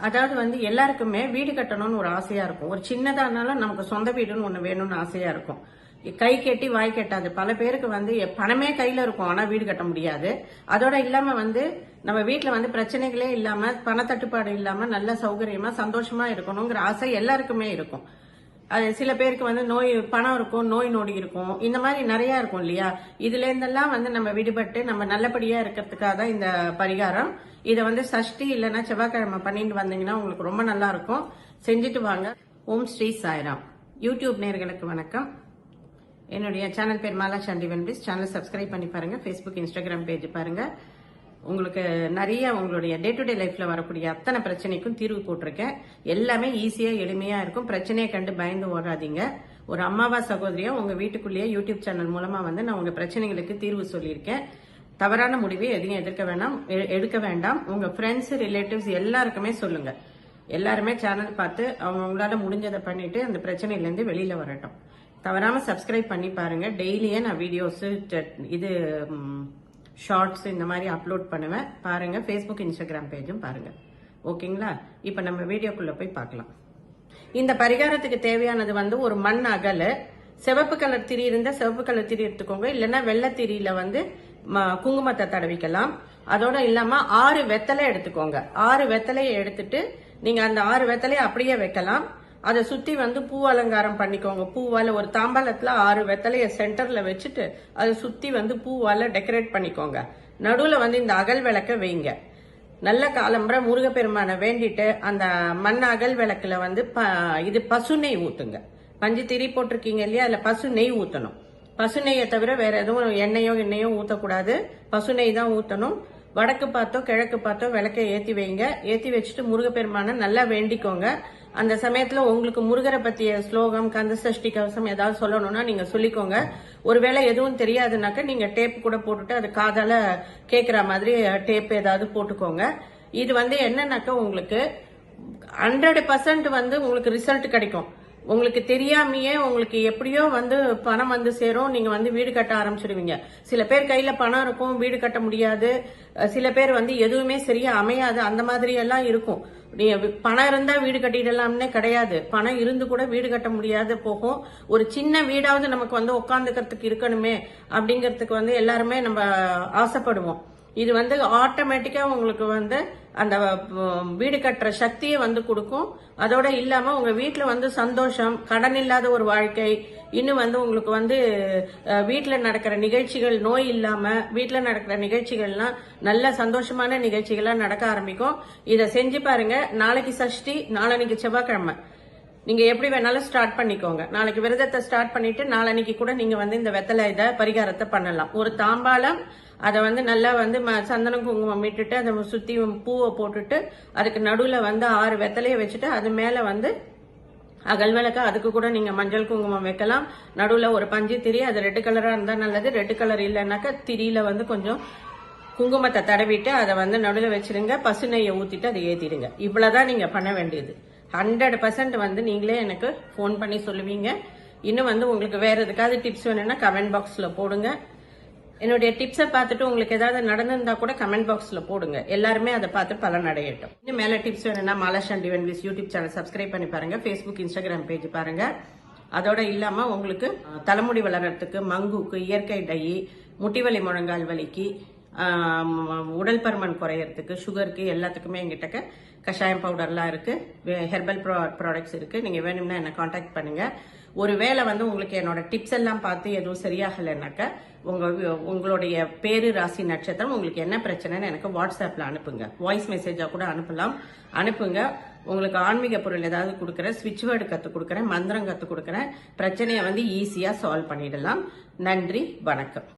அதாவது வந்து எல்லாருக்குமே வீடு கட்டணும்னு ஒரு ஆசையா இருக்கும். ஒரு சின்னதானாலும் நமக்கு சொந்த வீடுன்னு ஒண்ணு வேணும்னு ஆசையா இருக்கும். கை கெட்டி வாய் கெட்டாது. பல பேருக்கு வந்து எ- பணமே கையில இருக்கும். ஆனா வீடு கட்ட முடியாது. அதோட இல்லாம வந்து நம்ம வீட்டுல வந்து பிரச்சனைகளே இல்லாம பணத்தட்டுப்பாடு இல்லாம நல்ல சௌகரியமா சந்தோஷமா இருக்கணுங்கிற ஆசை எல்லாருக்குமே இருக்கும். அது சில பேருக்கு வந்து நோய் பணம் இருக்கும் நோய் நொடி இருக்கும். இந்த மாதிரி நிறைய இருக்கும் இல்லையா? இதுல இருந்தெல்லாம் வந்து நம்ம விடுபட்டு நம்ம நல்லபடியா இருக்கிறதுக்காக தான் இந்த பரிகாரம். இதை வந்து சஷ்டி இல்லைன்னா செவ்வாய்க்கிழமை பண்ணிட்டு வந்தீங்கன்னா உங்களுக்கு ரொம்ப நல்லா இருக்கும். செஞ்சுட்டு வாங்க. ஓம் ஸ்ரீ சாய்ராம். யூடியூப் நேர்களுக்கு வணக்கம். என்னுடைய சேனல் பேர் மாலா சாண்டி வென்பிஸ் சேனல் சப்ஸ்கிரைப் பண்ணி பாருங்க. ஃபேஸ்புக் இன்ஸ்டாகிராம் பேஜ் பாருங்க. உங்களுக்கு நிறைய உங்களுடைய டே டு டே லைஃப்ல வரக்கூடிய அத்தனை பிரச்சனைக்கும் தீர்வு போட்டிருக்கேன். எல்லாமே ஈஸியா எளிமையா இருக்கும். பிரச்சனையை கண்டு பயந்து ஓடாதீங்க. ஒரு அம்மாவா சகோதரியா உங்க வீட்டுக்குள்ளேயே யூடியூப் சேனல் மூலமா வந்து நான் உங்க பிரச்சனைகளுக்கு தீர்வு சொல்லியிருக்கேன். தவறான முடிவை எதையும் எதிர்க்க வேண்டாம் எ- எடுக்க வேண்டாம். உங்க ஃப்ரெண்ட்ஸ் ரிலேட்டிவ்ஸ் எல்லாருக்குமே சொல்லுங்க. எல்லாருமே சேனல் பார்த்து அவங்க உங்களால முடிஞ்சதை பண்ணிட்டு அந்த பிரச்சனையிலேருந்து வெளியில் வெளியில வரட்டும். தவறாம சப்ஸ்கிரைப் பண்ணி பாருங்க. டெய்லியே நான் வீடியோஸ் இது ஷார்ட்ஸ் இந்த மாதிரி அப்லோட் பண்ணுவேன். பாருங்க ஃபேஸ்புக் இன்ஸ்டாகிராம் பேஜும் பாருங்க. ஓகேங்களா இப்போ நம்ம வீடியோக்குள்ள போய் பார்க்கலாம். இந்த பரிகாரத்துக்கு தேவையானது வந்து ஒரு மண் அகல். சிவப்பு கலர் திரி இருந்தா சிவப்பு கலர் திரி எடுத்துக்கோங்க. இல்லைன்னா வெள்ளை திரியில வந்து ம- குங்குமத்தை தடவிக்கலாம். அதோட இல்லாம ஆறு வெத்தலை எடுத்துக்கோங்க. ஆறு வெத்தலையை எடுத்துட்டு நீங்க அந்த ஆறு வெத்தலையை அப்படியே வைக்கலாம். அதை சுத்தி வந்து பூ அலங்காரம் பண்ணிக்கோங்க. பூவால ஒரு தாம்பாளத்துல ஆறு வெத்தலைய சென்டர்ல வச்சுட்டு அதை சுத்தி வந்து பூவால டெக்கரேட் பண்ணிக்கோங்க. நடுவுல வந்து இந்த அகல் விளக்க வைங்க. நல்ல காலம்பர முருகப்பெருமானை வேண்டிட்டு அந்த மண் அகல் விளக்குல வந்து ப- இது பசு நெய் ஊத்துங்க. பஞ்சு திரி போட்டிருக்கீங்க இல்லையா? அதுல பசு நெய் ஊத்தணும். பசு நெய்யை தவிர வேற எதுவும் எண்ணெயோ எண்ணெயோ ஊத்தக்கூடாது. பசு நெய் தான் ஊத்தணும். வடக்கு பார்த்தோ கிழக்கு பார்த்தோ விளக்கை ஏத்தி வைங்க. ஏத்தி வச்சுட்டு முருகப்பெருமானை நல்லா வேண்டிக்கோங்க. அந்த சமயத்துல உங்களுக்கு முருகரை பத்திய ஸ்லோகம் கந்த சஷ்டி கவசம் ஏதாவது சொல்லணும்னா நீங்க சொல்லிக்கோங்க. ஒருவேளை எதுவும் தெரியாதுனாக்க நீங்க டேப் கூட போட்டுட்டு அது காதால கேக்குற மாதிரி டேப் ஏதாவது போட்டுக்கோங்க. இது வந்து என்னன்னாக்க உங்களுக்கு ஹண்ட்ரட் பர்சன்ட் வந்து உங்களுக்கு ரிசல்ட் கிடைக்கும். உங்களுக்கு தெரியாமையே உங்களுக்கு எப்படியோ வந்து பணம் வந்து சேரும். நீங்க வந்து வீடு கட்ட ஆரம்பிச்சிடுவீங்க. சில பேர் கையில பணம் இருக்கும் வீடு கட்ட முடியாது. சில பேர் வந்து எதுவுமே சரியா அமையாது. அந்த மாதிரி எல்லாம் இருக்கும். பணம் இருந்தா வீடு கட்டிடலாம்னே கிடையாது. பணம் இருந்து கூட வீடு கட்ட முடியாத போகும். ஒரு சின்ன வீடாவது நமக்கு வந்து உட்காந்துக்கிறதுக்கு இருக்கணுமே அப்படிங்கறதுக்கு வந்து எல்லாருமே நம்ம ஆசைப்படுவோம். இது வந்து ஆட்டோமேட்டிக்காக உங்களுக்கு வந்து அந்த வீடு கட்டுற சக்தியை வந்து கொடுக்கும். அதோட இல்லாமல் உங்கள் வீட்டில் வந்து சந்தோஷம் கடன் இல்லாத ஒரு வாழ்க்கை இன்னும் வந்து உங்களுக்கு வந்து வீட்டில் நடக்கிற நிகழ்ச்சிகள் நோய் இல்லாமல் வீட்டில் நடக்கிற நிகழ்ச்சிகள்லாம் நல்ல சந்தோஷமான நிகழ்ச்சிகளாக நடக்க ஆரம்பிக்கும். இதை செஞ்சு பாருங்க. நாளைக்கு சஷ்டி நாளைக்கு செவ்வாய்க்கிழமை. நீங்க எப்படி வேணாலும் ஸ்டார்ட் பண்ணிக்கோங்க. நாளைக்கு விரதத்தை ஸ்டார்ட் பண்ணிட்டு நாளன்னைக்கு கூட நீங்க வந்து இந்த வெத்தலை இதை பரிகாரத்தை பண்ணலாம். ஒரு தாம்பாளம் அதை வந்து நல்லா வந்து ம- சந்தனம் குங்குமம் விட்டுட்டு அதை சுத்தி பூவை போட்டுட்டு அதுக்கு நடுவுல வந்து ஆறு வெத்தலையை வச்சுட்டு அது மேல வந்து அகல் விளக்கு அதுக்கு கூட நீங்க மஞ்சள் குங்குமம் வைக்கலாம். நடுவுல ஒரு பஞ்சு திரி அது ரெட் கலரா இருந்தா நல்லது. ரெட் கலர் இல்லைன்னாக்கா திரியில வந்து கொஞ்சம் குங்குமத்தை தடவிட்டு அதை வந்து நடுவில் வச்சிருங்க. பசு நெய்யை ஊத்திட்டு அதை ஏத்திடுங்க. இவ்வளவுதான் நீங்க பண்ண வேண்டியது. ஹண்ட்ரட் பர்சன்ட் வந்து நீங்களே எனக்கு ஃபோன் பண்ணி சொல்லுவீங்க. இன்னும் வந்து உங்களுக்கு வேற எதுக்காவது டிப்ஸ் வேணும்னா கமெண்ட் பாக்ஸில் போடுங்க. என்னுடைய டிப்ஸை பார்த்துட்டு உங்களுக்கு ஏதாவது நடந்திருந்தா கூட கமெண்ட் பாக்ஸில் போடுங்க. எல்லாருமே அதை பார்த்து பலன் அடையட்டும். இன்னும் மேலே டிப்ஸ் வேணும்னா மாலாஷான் டிவன்விஸ் யூடியூப் சேனல் சப்ஸ்கிரைப் பண்ணி பாருங்க. ஃபேஸ்புக் இன்ஸ்டாகிராம் பேஜ் பாருங்க. அதோட இல்லாமல் உங்களுக்கு தலைமுடி வளர்கிறதுக்கு மங்குக்கு இயற்கை டை முட்டிவலி முழங்கால் வலிக்கு உடல் பருமன் குறையறதுக்கு சுகருக்கு எல்லாத்துக்குமே எங்கிட்டக்க கஷாயம் பவுடர்லாம் இருக்கு. ஹெர்பல் ப்ராடக்ட்ஸ் இருக்கு. நீங்க வேணும்னா என்ன காண்டாக்ட் பண்ணுங்க. ஒருவேளை வந்து உங்களுக்கு என்னோட டிப்ஸ் எல்லாம் பார்த்து எதுவும் சரியாகலைனாக்க உங்க உங்களுடைய பேரு ராசி நட்சத்திரம் உங்களுக்கு என்ன பிரச்சனைன்னு எனக்கு வாட்ஸ்அப்ல அனுப்புங்க. வாய்ஸ் மெசேஜா கூட அனுப்பலாம். அனுப்புங்க. உங்களுக்கு ஆன்மீக பொருள் ஏதாவது கொடுக்குறேன் ஸ்விட்ச் வேர்டு கற்றுக் கொடுக்குறேன் மந்திரம் கற்றுக் கொடுக்குறேன் பிரச்சனையை வந்து ஈஸியாக சால்வ் பண்ணிடலாம். நன்றி வணக்கம்.